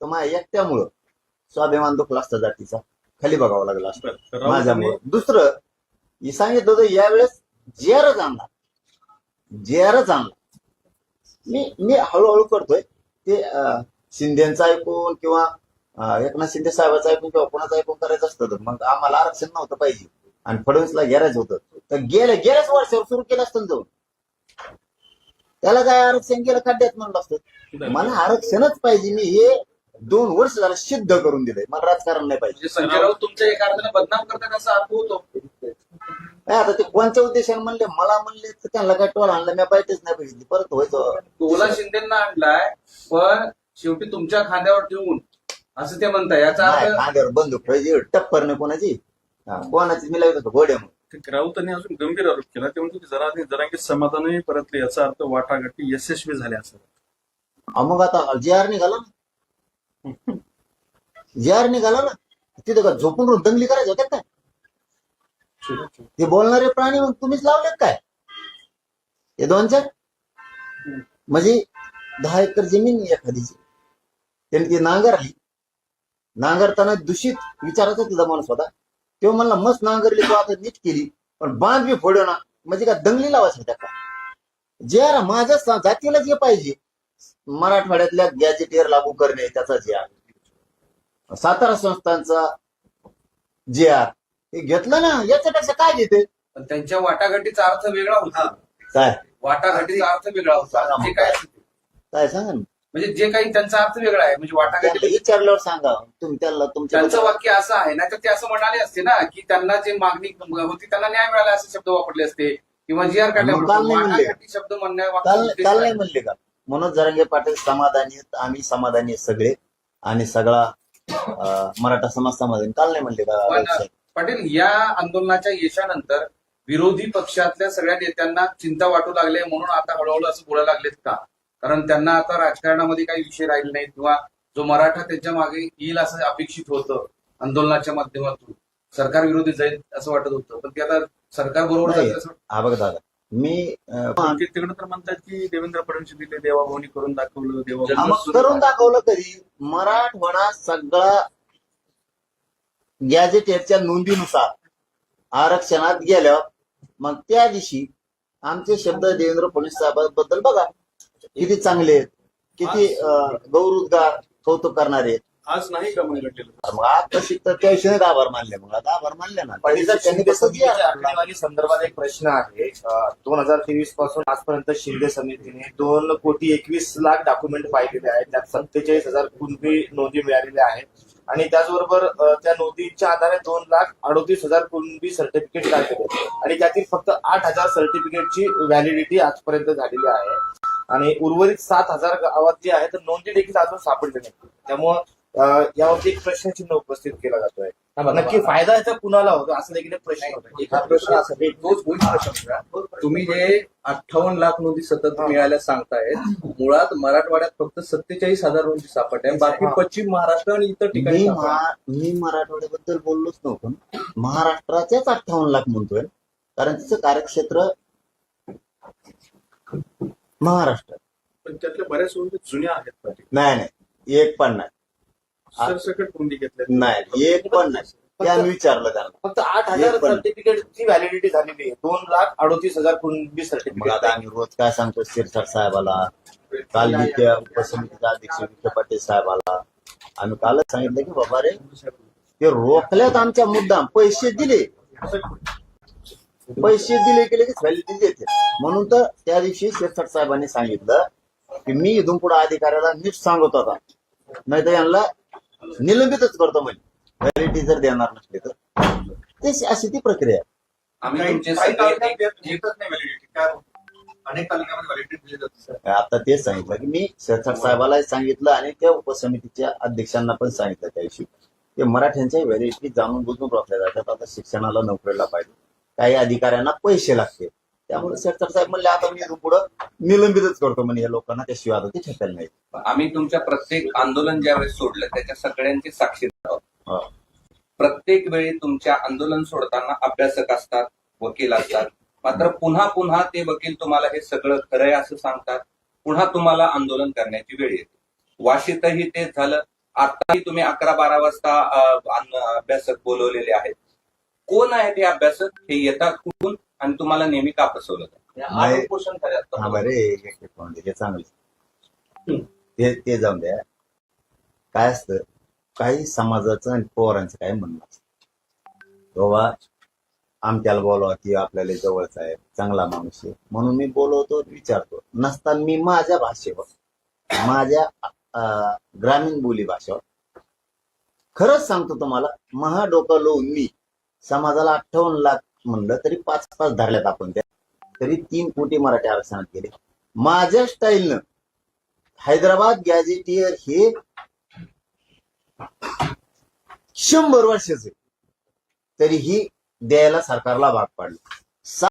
फक्त माझ्या एकट्यामुळं स्वाभिमान दुखला असता जातीचा. खाली बघावं लागला असतं. माझ्यामुळं. दुसरं मी सांगितलं होतं यावेळेस जेरच आणला जेरच आणला मी मी हळूहळू करतोय. ते शिंदेचं ऐकून किंवा एकनाथ शिंदे साहेबाचं ऐकून किंवा कोणाचं ऐकून करायचं असतं तर मग आम्हाला आरक्षण नव्हतं पाहिजे. आणि फडणवीसला गेरायचं होतं. तर गेल्या गेल्याच वर्षावर सुरू केलं असतं जाऊन. त्याला काय आरक्षण गेलं खड्ड्यात म्हणलं असतं. मला आरक्षणच पाहिजे मी हे दोन वर्ष झालं सिद्ध करून दिलंय. मला राजकारण नाही पाहिजे. म्हणजे संजय राऊत तुमच्या एका अर्थाने बदनाम करतात असा अर्थ होतो. काय आता ते कोणत्या उद्देशाने म्हणले? मला म्हणले तर त्यांना काय टोल आणला? मी पाहिजेच नाही बघितली. परत व्हायचं. टोला शिंदेना आणलाय पण शेवटी तुमच्या खांद्यावर ठेवून असं ते म्हणताय. याचा नाही, अर्थ खांद्यावर बंदूक ठेवायची. टप्पर नाही कोणाची. हा, कोणाची मी लागत होतो घोड्या ते राऊतांनी अजून गंभीर आरोप केला. ते म्हणजे जरा जरांगी समाधानही परतले. याचा अर्थ वाटाघाटी यशस्वी झाल्या असं. मग आता जे आर निघाला ना जे आर निघाला ना. तिथं का झोपून दंगली करायचं होत्या काय? ते बोलणारे प्राणी मग तुम्हीच लावलेत काय? हे दोन चार? म्हणजे दहा एकर जमीन एखादीची. त्यांनी ती नांगर आहे. नांगरताना दूषित विचाराचा तिचा माणूस होता तेव्हा म्हणला मस्त नांगरली तो आता नीट केली. पण बांध बी फोडो ना. म्हणजे का दंगली लावायचं होत्या का? जे आर माझ्या जातीला जे पाहिजे. मराठवाड्यातल्या गॅजेटियर लागू करणे त्याचा जे आर सातारा संस्थांचा जे आर हे घेतलं ना याच्यापेक्षा काय घेते? पण त्यांच्या वाटाघाटीचा अर्थ वेगळा होता. काय? वाटाघाटीचा अर्थ वेगळा होता. जे काय? काय सांगा ना? म्हणजे जे काही त्यांचा अर्थ वेगळा आहे म्हणजे वाटाघाटी विचारल्यावर सांगा. तुम्ही त्याला त्यांचं वाक्य असं आहे ना तर ते असं म्हणाले असते ना की त्यांना जे मागणी होती त्यांना न्याय मिळाला असे शब्द वापरले असते. किंवा जी आर. वाटाघाटी शब्द म्हणण्या? म्हणले का? मनोज जरांगे पाटील समाधानी आहेत, आम्ही समाधानी आहेत सगळे. आणि सगळा अं, मराठा समाज समाधानी काल नाही म्हणले पण का पाटील या आंदोलनाच्या यशानंतर विरोधी पक्षातल्या सगळ्या नेत्यांना चिंता वाटू लागले म्हणून आता हळूहळू असं बोलायला लागलेत का? कारण त्यांना आता राजकारणामध्ये काही विषय राहिले नाहीत किंवा जो मराठा त्यांच्या मागे येईल असं अपेक्षित होतं आंदोलनाच्या माध्यमातून. सरकार विरोधी जाईल असं वाटत होतं. पण ते आता सरकार बरोबर नाही. जातील असं हा बघ दादा. मी तिकडे तर म्हणतात की देवेंद्र फडणवीस दिले देवाभावनी करून दाखवलं मग करून दाखवलं. कधी मराठवाडा सगळा गॅजेटेरच्या नोंदीनुसार आरक्षणात गेल्यावर मग त्या दिवशी आमचे शब्द देवेंद्र फडणवीस साहेबांबद्दल बघा किती चांगले आहेत. किती अं, गौरवोद्गार कौतुक करणारे आहेत. आज नाही का मग घडलेलं मग आता विषयी आभार मानले मग आता आभार मानले ना. तरी जर त्यांनी आणलं, आकडेवारी संदर्भात एक प्रश्न आहे. दोन हजार तेवीसपासून आजपर्यंत शिंदे समितीने दोन कोटी एकवीस लाख डॉक्युमेंट पाहिलेले आहेत. त्यात सत्तेचाळीस हजार कुणबी नोंदी मिळालेल्या आहेत. आणि त्याचबरोबर अ, त्या नोंदीच्या आधारे दोन लाख अडोतीस हजार कुणबी सर्टिफिकेट काढलेले आहेत. आणि त्यातील फक्त आठ हजार सर्टिफिकेटची व्हॅलिडिटी आजपर्यंत झालेली आहे. आणि उर्वरित सात हजार गावात जे आहे तर नोंदी देखील अजून सापडले नाही त्यामुळं यावरती एक प्रश्नचिन्ह उपस्थित केला जातोय. नक्की फायदा याचा कुणाला होतो? असं देखील एक प्रश्न होतो. एका प्रश्न असा तोच होईल प्रश्न तुम्ही जे अठ्ठावन्न लाख नोंदी सतत मिळाल्या सांगतायत मुळात मराठवाड्यात फक्त सत्तेचाळीस हजार नोंदी सापडल्या बाकी हा. पश्चिम महाराष्ट्र आणि इतर ठिकाणी मी सापडल्या. महा- मी मराठवाड्याबद्दल बोललोच नव्हतो. महाराष्ट्राच्याच अठ्ठावन्न लाख म्हणतोय कारण तिचं कार्यक्षेत्र महाराष्ट्र. पण त्यातल्या बऱ्याच जुन्या आहेत पाटील नाही नाही. एक पण नाही. सरसकट नोंदी घेतल्या नाही एक पण नाही. ते आम्ही विचारलं त्यांना. फक्त आठ हजार एक पण. सर्टिफिकेटची व्हॅलिडिटी झालेली आहे. दोन लाख अडोतीस हजार कुणबी मग सर्टिफिकेट आता आम्ही रोज काय सांगतो शिरसाट साहेबाला? काल मी त्या उपसमितीचा अध्यक्ष विखे पाटील साहेबाला. आम्ही कालच सांगितलं की बाबा रे ते रोखल्यात आमच्या मुद्दाम. पैसे दिले. पैसे दिले की लगेच व्हॅलिडिटी देते. म्हणून तर त्या दिवशी शिरसाट साहेबांनी सांगितलं की मी इथून पुढे अधिकाऱ्याला नीट सांगत होता नाही तर यांना निलंबितच करतो म्हणजे व्हॅलिडिटी जर देणार नसले तर. ते अशी ती प्रक्रिया आहे. आम्ही तुमचे काही सगळे तालुक्यात घेतच नाही व्हॅलिडिटी काय अनेक तालुक्यामध्ये व्हॅलिडिटी दिली जाते सर. आता तेच सांगितलं की मी शिरसाट साहेबाला सांगितलं आणि त्या उपसमितीच्या अध्यक्षांना पण सांगितलं त्या दिवशी की मराठ्यांच्या व्हॅलिडिटी जाणून बुजून रोखल्या जातात. आता शिक्षणाला नोकरीला पाहिजे. काही अधिकाऱ्यांना पैसे लागते त्यामुळे शिरसाट साहेब म्हणले आता मी पुढं निलंबितच करतो म्हणे या लोकांना त्याशिवाय आता ते ठेकायला नाही आम्ही तुमच्या प्रत्येक आंदोलन ज्यावेळेस सोडलं त्याच्या सगळ्यांची साक्षीदार आहोत. प्रत्येक वेळी तुमच्या आंदोलन सोडताना अभ्यासक असतात वकील असतात. मात्र पुन्हा पुन्हा ते वकील तुम्हाला हे सगळं खरंय असं सांगतात. पुन्हा तुम्हाला आंदोलन करण्याची वेळ येते. वाशीतही तेच झालं. आताही तुम्ही अकरा बारा वाजता अभ्यासक बोलवलेले आहेत. कोण आहेत हे अभ्यासक? हे येतात कुठून? आणि तुम्हाला नेहमी का फसवलं? हे नाही. पोषण असतात. बरे एक हे चांगलं ते ते जाऊन द्या. काय असतं? काही समाजाचं आणि पोरांचं काय म्हणणं असतं? बाबा आमच्याला बोलवा की आपल्याला जवळचा आहे चांगला माणूस आहे. म्हणून मी बोलवतो विचारतो. नसताना मी माझ्या भाषेवर माझ्या अं, ग्रामीण बोली भाषेवर खरंच सांगतो तुम्हाला महा डोकं लोवून मी समाजाला अठ्ठावन्न लाख म्हणलं तरी पाच पाच धरल्यात आपण त्या. तरी तीन कोटी मराठी आरक्षणात गेले. माझ्या स्टाईलनं हैदराबाद गॅजेटियर हे शंभर वर्षाचे. तरीही द्यायला सरकारला भाग पाडलं.